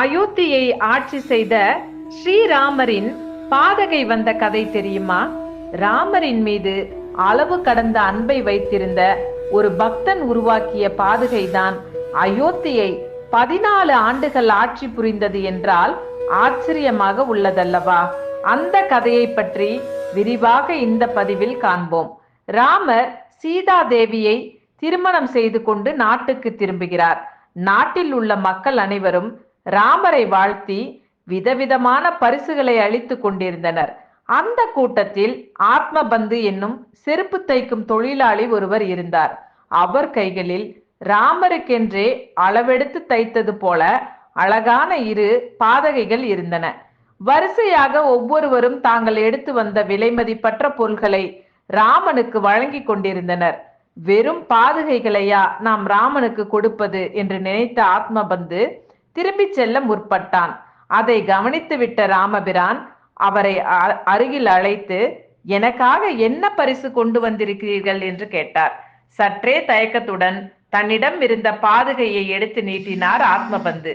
அயோத்தியை ஆட்சி செய்த ஸ்ரீராமரின் பாதகை வந்த கதை தெரியுமா? ராமரின் மீது அளவு கடந்த அன்பை வைத்திருந்த ஒரு பக்தன் உருவாக்கிய பாதுகைதான் அயோத்தியை பதினாலு ஆண்டுகள் ஆட்சி புரிந்தது என்றால் ஆச்சரியமாக உள்ளதல்லவா? அந்த கதையை பற்றி விரிவாக இந்த பதிவில் காண்போம். ராமர் சீதா தேவியை திருமணம் செய்து கொண்டு நாட்டுக்கு திரும்புகிறார். நாட்டில் உள்ள மக்கள் அனைவரும் ராமரை வாழ்த்தி விதவிதமான பரிசுகளை அளித்து கொண்டிருந்தனர். அந்த கூட்டத்தில் ஆத்மபந்து என்னும் செருப்பு தைக்கும் தொழிலாளி ஒருவர் இருந்தார். அவர் கைகளில் ராமருக்கென்றே அளவெடுத்து தைத்தது போல அழகான இரு பாதகைகள் இருந்தன. வரிசையாக ஒவ்வொருவரும் தாங்கள் எடுத்து வந்த விலைமதிப்பற்ற பொருள்களை ராமனுக்கு வழங்கி கொண்டிருந்தனர். வெறும் பாதுகைகளையா நாம் ராமனுக்கு கொடுப்பது என்று நினைத்த ஆத்மபந்து திரும்பிச் செல்ல முற்பட்டான். அதை கவனித்துவிட்ட ராமபிரான் அவரை அ- அருகில் அழைத்து எனக்காக என்ன பரிசு கொண்டு வந்திருக்கிறீர்கள்? என்று கேட்டார். சற்றே தயக்கத்துடன் தன்னிடம் இருந்த பாதுகையை எடுத்து நீட்டினார் ஆத்மபந்து.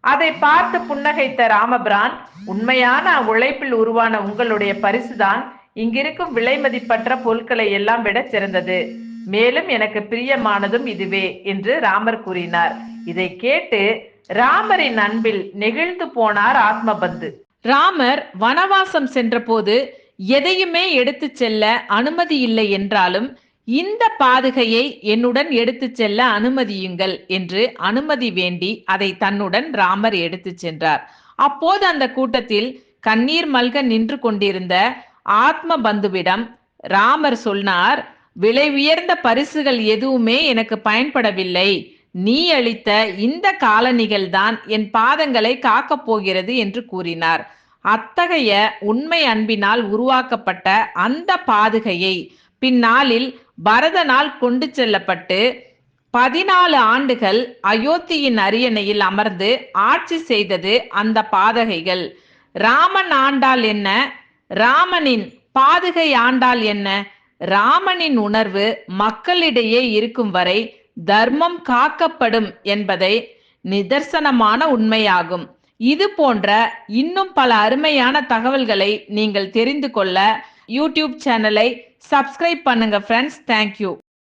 அதை பார்த்து புன்னகைத்த ராமபிரான் உண்மையான உழைப்பில் உருவான உங்களுடைய பரிசுதான். இங்கிருக்கும் விலை மதிப்பற்ற பொருட்களை எல்லாம் விட சிறந்தது. மேலும் எனக்கு பிரியமானதும் இதுவே என்று ராமர் கூறினார். இதை கேட்டு ராமரின் அன்பில் நெகிழ்ந்து போனார் ஆத்மபந்து. ராமர் வனவாசம் சென்றபோது எதையுமே எடுத்துச் செல்ல அனுமதி இல்லை என்றாலும் இந்த பாதுகையை என்னுடன் எடுத்துச் செல்ல அனுமதியுங்கள் என்று அனுமதி வேண்டி அதை தன்னுடன் ராமர் எடுத்துச் சென்றார். அப்போது அந்த கூட்டத்தில் கண்ணீர் மல்க நின்று கொண்டிருந்த ஆத்ம பந்துவிடம் ராமர் சொன்னார் விலை உயர்ந்த பரிசுகள் எதுவுமே எனக்கு பயன்படவில்லை. நீ அளித்த இந்த காலணிகள் தான் என் பாதங்களை காக்கப் போகிறது என்று கூறினார். அத்தகைய உண்மை அன்பினால் உருவாக்கப்பட்ட அந்த பாதுகையை பின்னாளில் பரதனால் கொண்டு செல்லப்பட்டு பதினாலு ஆண்டுகள் அயோத்தியின் அரியணையில் அமர்ந்து ஆட்சி செய்தது அந்த பாதகைகள். ராமன் ஆண்டால் என்ன? ராமனின் பாதுகை ஆண்டால் என்ன? ராமனின் உணர்வு மக்களிடையே இருக்கும் வரை தர்மம் காக்கப்படும் என்பதை நிதர்சனமான உண்மையாகும். இது போன்ற இன்னும் பல அருமையான தகவல்களை நீங்கள் தெரிந்து கொள்ள யூடியூப் சேனலை சப்ஸ்கிரைப் பண்ணுங்க ஃப்ரெண்ட்ஸ் தேங்க்யூ